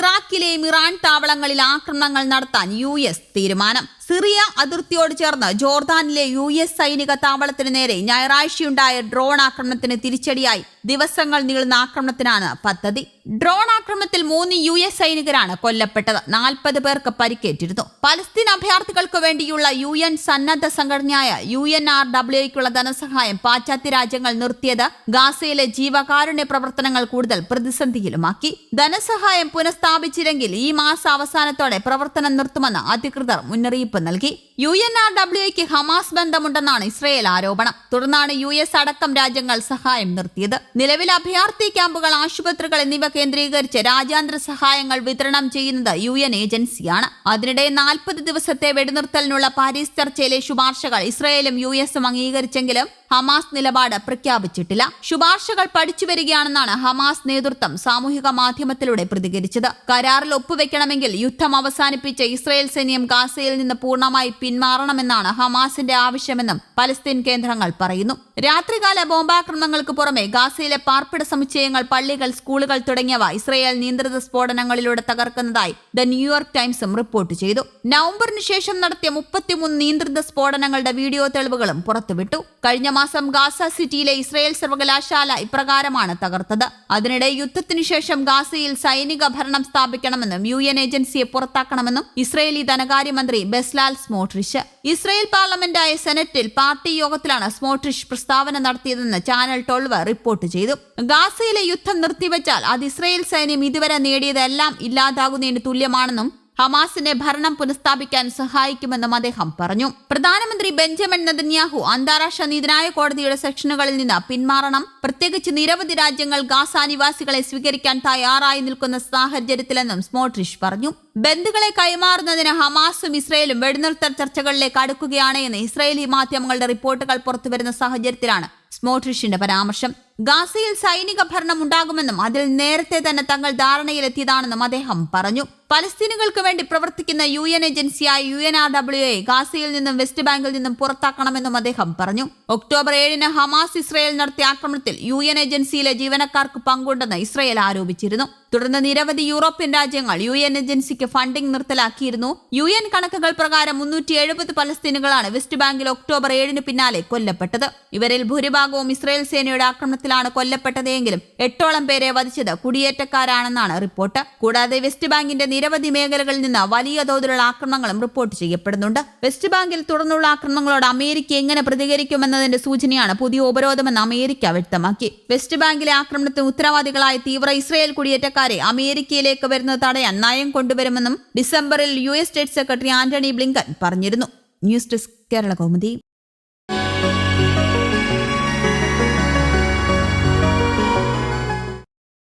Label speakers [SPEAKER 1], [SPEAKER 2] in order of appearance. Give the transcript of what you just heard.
[SPEAKER 1] ഇറാഖിലെയും Iran താവളങ്ങളിൽ ആക്രമണങ്ങൾ നടത്താൻ യു എസ് തീരുമാനം. സിറിയ അതിർത്തിയോട് ചേർന്ന് ജോർദാനിലെ യു എസ് സൈനിക താവളത്തിന് നേരെ ഞായറാഴ്ചയുണ്ടായ ഡ്രോൺ ആക്രമണത്തിന് തിരിച്ചടിയായി. ദിവസങ്ങൾ നീളുന്ന ആക്രമണത്തിനാണ് പദ്ധതി. ഡ്രോൺ ആക്രമണത്തിൽ മൂന്ന് യു എസ് സൈനികരാണ് കൊല്ലപ്പെട്ടത്. നാൽപ്പത് പേർക്ക് പരിക്കേറ്റിരുന്നു. പലസ്തീൻ അഭയാർത്ഥികൾക്ക് വേണ്ടിയുള്ള യു എൻ സന്നദ്ധ സംഘടനയായ യു എൻ ആർ ഡബ്ല്യുക്കുള്ള ധനസഹായം പാശ്ചാത്യ രാജ്യങ്ങൾ നിർത്തിയത് ഗാസയിലെ ജീവകാരുണ്യ പ്രവർത്തനങ്ങൾ കൂടുതൽ പ്രതിസന്ധിയിലുമാക്കി. ധനസഹായം പുനഃസ്ഥാപിച്ചില്ലെങ്കിൽ ഈ മാസ അവസാനത്തോടെ പ്രവർത്തനം നിർത്തുമെന്ന് അധികൃതർ മുന്നറിയിപ്പ് നൽകി. യു എൻ ആർ ഡബ്ല്യുക്ക് ഹമാസ് ബന്ധമുണ്ടെന്നാണ് ഇസ്രയേൽ ആരോപണം. തുടർന്നാണ് യു എസ് അടക്കം രാജ്യങ്ങൾ സഹായം നിർത്തിയത്. നിലവിൽ അഭയാർത്ഥി ക്യാമ്പുകൾ ആശുപത്രികൾ എന്നിവ കേന്ദ്രീകരിച്ച് രാജ്യാന്തര സഹായങ്ങൾ വിതരണം ചെയ്യുന്നത് യു എൻ ഏജൻസിയാണ്. അതിനിടെ നാൽപ്പത് ദിവസത്തെ വെടിനിർത്തലിനുള്ള പാരീസ് ചർച്ചയിലെ ശുപാർശകൾ ഇസ്രയേലും യു എസും അംഗീകരിച്ചെങ്കിലും ഹമാസ് നിലപാട് പ്രഖ്യാപിച്ചിട്ടില്ല. ശുപാർശകൾ പഠിച്ചു വരികയാണെന്നാണ് ഹമാസ് നേതൃത്വം സാമൂഹിക മാധ്യമത്തിലൂടെ പ്രതികരിച്ചത്. കരാറിൽ ഒപ്പുവെക്കണമെങ്കിൽ യുദ്ധം അവസാനിപ്പിച്ച ഇസ്രയേൽ സൈന്യം ഗാസയിൽ നിന്ന് പൂർണമായി പിന്മാറണമെന്നാണ് ഹമാസിന്റെ ആവശ്യമെന്നും പലസ്തീൻ കേന്ദ്രങ്ങൾ പറയുന്നു. രാത്രികാല ബോംബാക്രമണങ്ങൾക്ക് പുറമെ ഗാസയിലെ പാർപ്പിട സമുച്ചയങ്ങൾ പള്ളികൾ സ്കൂളുകൾ തുടങ്ങിയവ ഇസ്രയേൽ നിയന്ത്രിത സ്ഫോടനങ്ങളിലൂടെ തകർക്കുന്നതായി ദ ന്യൂയോർക്ക് ടൈംസും റിപ്പോർട്ട് ചെയ്തു. നവംബറിന് ശേഷം നടത്തിയ മുപ്പത്തിമൂന്ന് നിയന്ത്രിത സ്ഫോടനങ്ങളുടെ വീഡിയോ തെളിവുകളും പുറത്തുവിട്ടു. കഴിഞ്ഞ മാസം ഗാസ സിറ്റിയിലെ ഇസ്രയേൽ സർവകലാശാല ഇപ്രകാരമാണ് തകർത്തത്. അതിനിടെ യുദ്ധത്തിനു ശേഷം ഗാസയിൽ സൈനിക ഭരണം സ്ഥാപിക്കണമെന്നും യു എൻ ഏജൻസിയെ പുറത്താക്കണമെന്നും ഇസ്രയേലി ധനകാര്യമന്ത്രി ബെസ്ലാൽ സ്മോട്രിഷ് ഇസ്രയേൽ പാർലമെന്റായ സെനറ്റിൽ പാർട്ടി യോഗത്തിലാണ് സ്മോട്രിഷ് പ്രസ്താവന നടത്തിയതെന്ന് ചാനൽ ടോൾവ് റിപ്പോർട്ട് ചെയ്തു. ഗാസയിലെ യുദ്ധം നിർത്തിവെച്ചാൽ അത് ഇസ്രയേൽ സൈന്യം ഇതുവരെ നേടിയതെല്ലാം ഇല്ലാതാകുന്നതിന് തുല്യമാണെന്നും ഹമാസിനെ ഭരണം പുനഃസ്ഥാപിക്കാൻ സഹായിക്കുമെന്നും അദ്ദേഹം പറഞ്ഞു. പ്രധാനമന്ത്രി ബെഞ്ചമിൻ നദന്യാഹു അന്താരാഷ്ട്ര നീതിന്യായ കോടതിയുടെ സെക്ഷനുകളിൽ നിന്ന് പിന്മാറണം. പ്രത്യേകിച്ച് നിരവധി രാജ്യങ്ങൾ ഗാസ നിവാസികളെ സ്വീകരിക്കാൻ തയ്യാറായി നിൽക്കുന്ന സാഹചര്യത്തിലെന്നും സ്മോട്രിഷ് പറഞ്ഞു. ബന്ധുക്കളെ കൈമാറുന്നതിന് ഹമാസും ഇസ്രയേലും വെടിനിർത്തൽ ചർച്ചകളിലേക്ക് അടുക്കുകയാണ് എന്ന് ഇസ്രയേലി മാധ്യമങ്ങളുടെ റിപ്പോർട്ടുകൾ പുറത്തുവരുന്ന സാഹചര്യത്തിലാണ് സ്മോട്രിഷിന്റെ പരാമർശം. ഗാസയിൽ സൈനിക ഭരണം ഉണ്ടാകുമെന്നും അതിൽ നേരത്തെ തന്നെ തങ്ങൾ ധാരണയിലെത്തിയതാണെന്നും അദ്ദേഹം പറഞ്ഞു. പലസ്തീനുകൾക്ക് വേണ്ടി പ്രവർത്തിക്കുന്ന യു എൻ ഏജൻസിയായ U N R W A ഗാസയിൽ നിന്നും വെസ്റ്റ് ബാങ്കിൽ നിന്നും പുറത്താക്കണമെന്നും അദ്ദേഹം പറഞ്ഞു. ഒക്ടോബർ ഏഴിന് ഹമാസ് ഇസ്രയേൽ നടത്തിയ ആക്രമണത്തിൽ യു എൻ ഏജൻസിയിലെ ജീവനക്കാർക്ക് പങ്കുണ്ടെന്ന് ഇസ്രയേൽ ആരോപിച്ചിരുന്നു. തുടർന്ന് നിരവധി യൂറോപ്യൻ രാജ്യങ്ങൾ യു എൻ ഏജൻസിക്ക് ഫണ്ടിംഗ് നിർത്തലാക്കിയിരുന്നു. യു എൻ കണക്കുകൾ പ്രകാരം മുന്നൂറ്റി എഴുപത് പലസ്തീനുകളാണ് വെസ്റ്റ് ബാങ്കിൽ ഒക്ടോബർ ഏഴിന് പിന്നാലെ കൊല്ലപ്പെട്ടത്. ഇവരിൽ ഭൂരിഭാഗവും ഇസ്രയേൽ സേനയുടെ ആക്രമണത്തിലാണ് കൊല്ലപ്പെട്ടതെങ്കിലും എട്ടോളം പേരെ വധിച്ചത് കുടിയേറ്റക്കാരാണെന്നാണ് റിപ്പോർട്ട്. കൂടാതെ വെസ്റ്റ് ബാങ്കിന്റെ നിരവധി മേഖലകളിൽ നിന്ന് വലിയ തോതിലുള്ള ആക്രമണങ്ങളും റിപ്പോർട്ട് ചെയ്യപ്പെടുന്നുണ്ട്. വെസ്റ്റ് ബാങ്കിൽ തുടർന്നുള്ള ആക്രമണങ്ങളോട് അമേരിക്ക എങ്ങനെ പ്രതികരിക്കുമെന്നതിന്റെ സൂചനയാണ് പുതിയ ഉപരോധമെന്ന് അമേരിക്ക വ്യക്തമാക്കി. വെസ്റ്റ് ബാങ്കിലെ ആക്രമണത്തിന് ഉത്തരവാദികളായ തീവ്ര ഇസ്രയേൽ കുടിയേറ്റക്കാരെ അമേരിക്കയിലേക്ക് വരുന്നത് തടയാൻ നയം കൊണ്ടുവരുമെന്നും ഡിസംബറിൽ U S state secretary Antony Blinken പറഞ്ഞിരുന്നു. News desk Kerala Kaumudi.